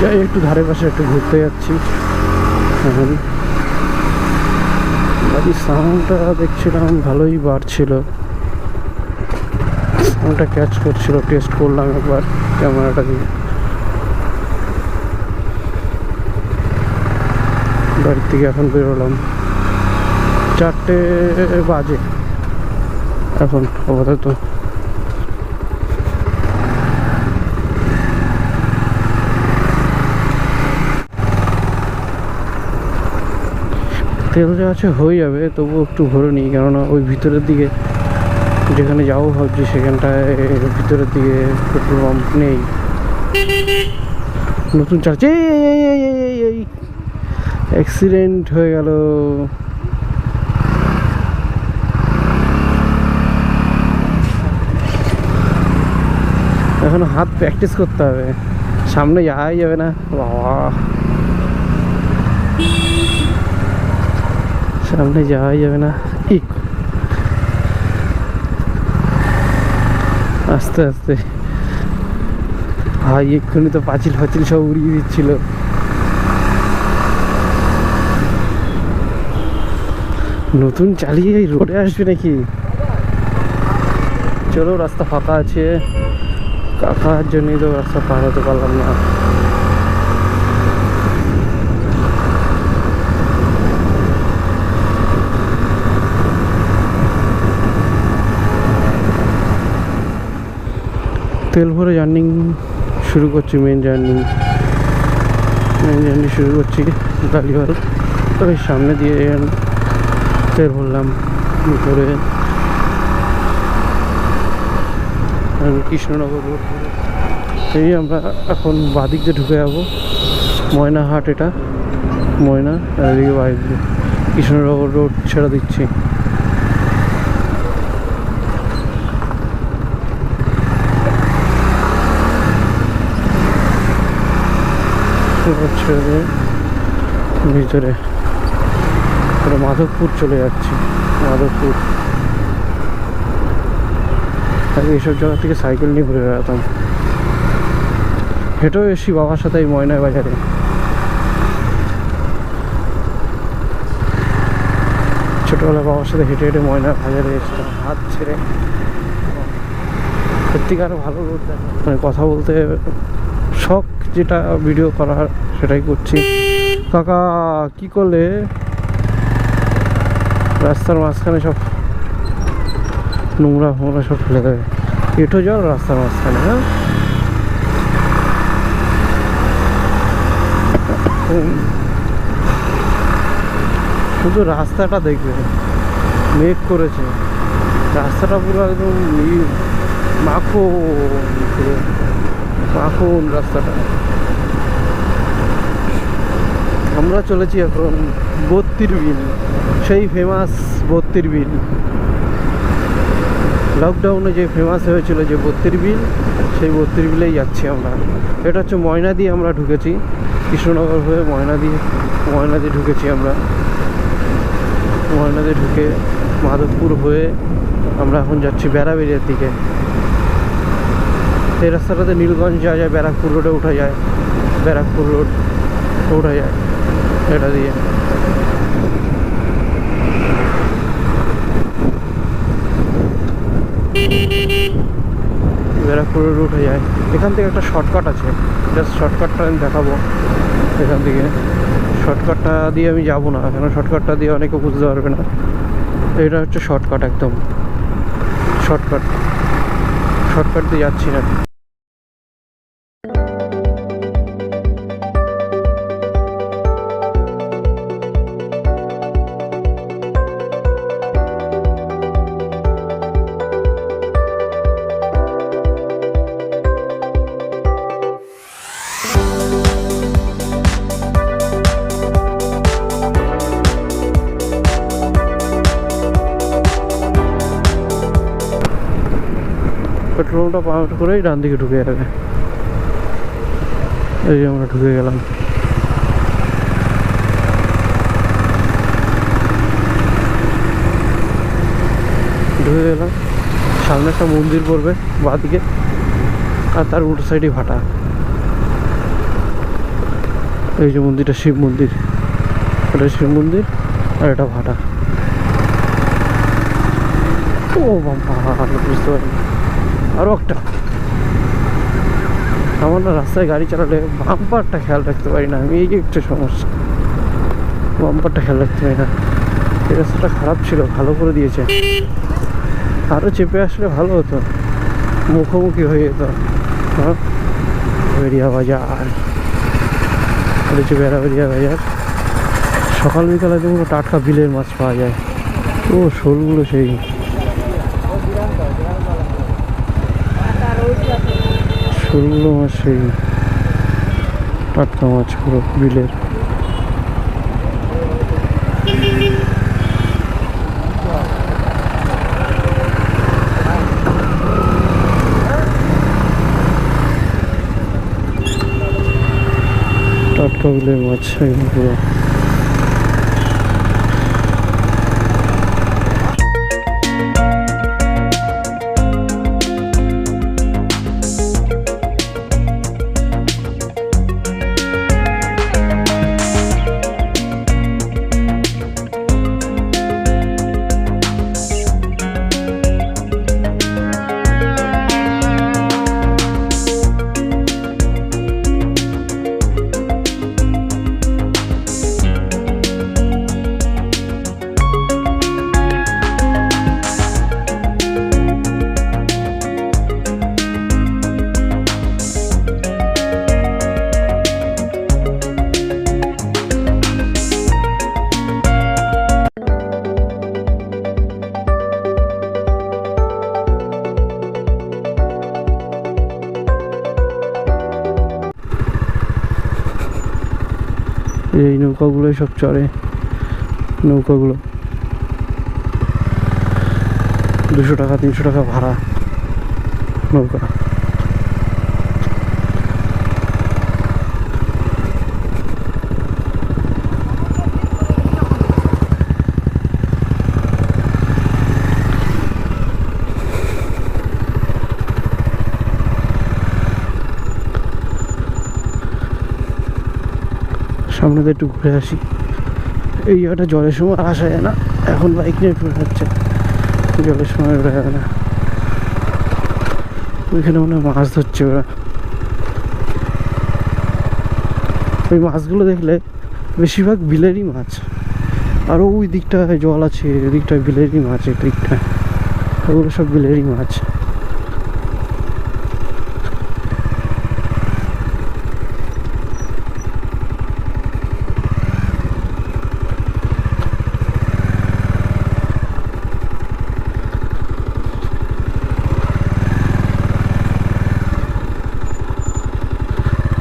যাই, একটু ধারে পাশে একটু ঘুরতে যাচ্ছি। এখন গাড়ির সাউন্ডটা দেখছিলাম, ভালোই বাড়ছিল। সাউন্ডটা ক্যাচ করছিল টেস্ট করলাম একবার ক্যামেরাটা দিয়ে। বাড়ির থেকে এখন বেরোলাম। চারটে বাজে। এখন আপাতত তেল যা আছে হয়ে যাবে তবুও একটু ভরে নিই। কেননা ওই ভিতরের দিকে যেখানে যাব ভাবছি, সেখানটায় ভিতরের দিকে পেট্রোল পাম্প নেই। নতুন চার্জ এই অ্যাক্সিডেন্ট হয়ে গেল। এখন হাত প্র্যাকটিস করতে হবে। সামনে যাওয়াই যাবে না। বাবা। সামনে যাওয়াই যাবে না। আস্তে আস্তে। ভাই, এক্ষুনি তো পাঁচিল ফাচিল সব উড়িয়ে দিচ্ছিল। নতুন চালিয়ে এই রোডে আসবে নাকি? চলো, রাস্তা ফাঁকা আছে। কাকার জন্যই তো রাস্তা পার হতে পারলাম না। তেল ভরে জার্নি শুরু করছি মেন জার্নি। মেন জার্নি শুরু করছি গালিওয়াল। ওই সামনে দিয়ে তেল ভরলাম, ভিতরে। কৃষ্ণনগর রোড এই আমরা এখন বাদিক দিয়ে ঢুকে যাব, ময়নাহাট এটা, ময়না এদিকে বাইক কৃষ্ণনগর রোড ছেড়ে দিচ্ছি। ছেড়ে দিয়ে ভিতরে পুরো মাধবপুর চলে যাচ্ছি, মাধবপুর। আগে এইসব জায়গা থেকে সাইকেল নিয়ে ঘুরে বেড়াতাম। হেঁটেও এসছি বাবার সাথে এই ময়নায় বাজারে ছোটোবেলা বাবার সাথে হেঁটে হেঁটে ময়না বাজারে এসতাম হাত ছেড়ে। সত্যিকার ভালো দেখা মানে কথা বলতে যেটা ভিডিও করার সেটাই করছি। কাকা, কি করলে? রাস্তার মাঝখানে সব নোংরা ফোংরা সব ফেলে দেবে এঁটো জল রাস্তার মাঝখানে হ্যাঁ। শুধু রাস্তাটা দেখবে। মেঘ করেছে। রাস্তাটা পুরো একদম মাখন মাখন রাস্তাটা। আমরা চলেছি এখন বত্তির বিল, সেই ফেমাস বত্তির বিল। লকডাউনে যে ফেমাস হয়েছিল যে বত্তির বিল, সেই বত্তির বিলেই যাচ্ছি আমরা। এটা হচ্ছে ময়না দিয়ে আমরা ঢুকেছি, কৃষ্ণনগর হয়ে ময়না দিয়ে ময়না দিয়ে ঢুকেছি আমরা। ময়না দিয়ে ঢুকে মাধবপুর হয়ে আমরা এখন যাচ্ছি বেড়াবেড়িয়ার দিকে। এই রাস্তাটাতে নীলগঞ্জ যাওয়া যায়, ব্যারাকপুর রোডে উঠা যায়। ব্যারাকপুর রোড উঠা যায়। এটা দিয়ে। ব্যারাকপুর রোড উঠে যায়। এখান থেকে একটা শর্টকাট আছে। জাস্ট শর্টকাটটা আমি দেখাবো এখান থেকে। শর্টকাটটা দিয়ে আমি যাব না, কেন শর্টকাটটা দিয়ে অনেকে বুঝতে পারবে না। এটা হচ্ছে শর্টকাট একদম। শর্টকাট শর্টকাট দিয়ে যাচ্ছি না। পেট্রোলটা পাম্প করেই ডান দিকে ঢুকে যাবে। এই যে আমরা ঢুকে গেলাম। ঢুকে গেলাম। সামনে একটা মন্দির পড়বে বাঁদিকে, আর তার উল্টো সাইডে ভাটা। এই যে মন্দিরটা, শিব মন্দির। এটা শিব মন্দির, আর এটা ভাটা। ও বাবা, বুঝতে পারি আরও একটা। আমার রাস্তায় গাড়ি চালালে বাম্পারটা খেয়াল রাখতে পারি না, আমি এই একটু সমস্যা। বাম্পারটা খেয়াল রাখতে পারি না। এই রাস্তাটা খারাপ ছিল, ভালো করে দিয়েছে। আরও চেপে আসলে ভালো হতো। মুখোমুখি হয়ে যেত। হ্যাঁ? বেরিয়া বাজার। এটা হচ্ছে বেড়াবেরিয়া বাজার। সকাল বিকালে তো টাটকা বিলের মাছ পাওয়া যায়। ও শোলগুলো সেই। শোলগুলো মাছ সেই টাটকা মাছ পুরো বিলের। টাটকা বিলের মাছ পুরো নৌকাগুলোই সব চড়ে নৌকাগুলো। দুশো টাকা তিনশো টাকা ভাড়া নৌকা। সামনে দিয়ে একটু ঘুরে আসি। এই জায়গাটা জলের সময় আসা যায় না। এখন বাইক নিয়ে ঘুরে যাচ্ছে জলের সময় ঘুরে যাবে না। ওইখানে মনে হয় মাছ ধরছে ওরা। ওই মাছগুলো দেখলে বেশিরভাগ বিলেরই মাছ। আরও ওই দিকটায় জল আছে, এদিকটায় বিলেরই মাছ এই দিকটায় ওগুলো সব বিলেরই মাছ।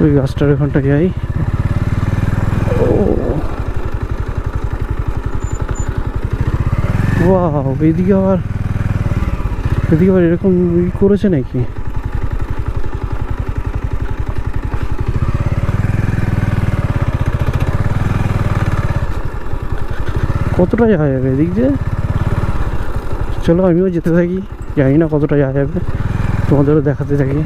ওই গাছটার ওখানটা যাই। এদিকে আবার এদিকে আবার এরকম করেছে নাকি? কতটা যাওয়া যাবে এদিক দিয়ে? চলো আমিও যেতে থাকি, জানি না কতটা যাওয়া যাবে, তোমাদেরও দেখাতে থাকি।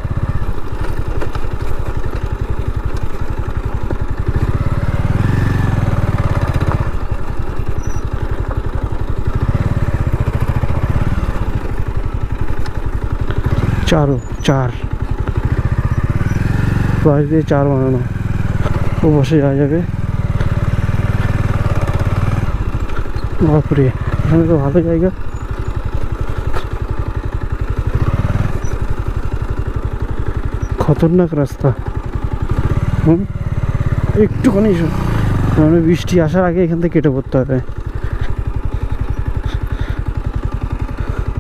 চারও চার। বাঁশ দিয়ে চার বানানো। ও বসে যাওয়া যাবে। বাপরে, এখানে তো ভালো জায়গা। খতরনাক রাস্তা। হুম? একটুখানি মানে বৃষ্টি আসার আগে এখান থেকে কেটে পড়তে হবে।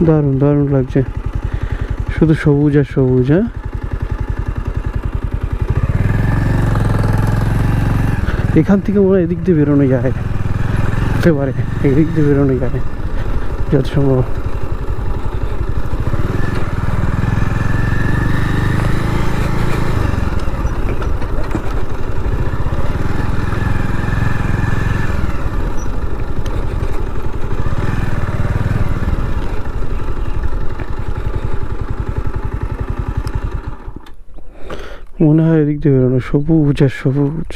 দারুণ দারুণ লাগছে। শুধু সবুজ আর সবুজ হ্যাঁ? এখান থেকে মনে হয় এদিক দিয়ে বেরোনো যায়। হতে পারে, এদিক দিয়ে বেরোনো যায়, যত সম্ভব। মনে হয় এদিক দিয়ে বেরোনো সবুজ আর সবুজ।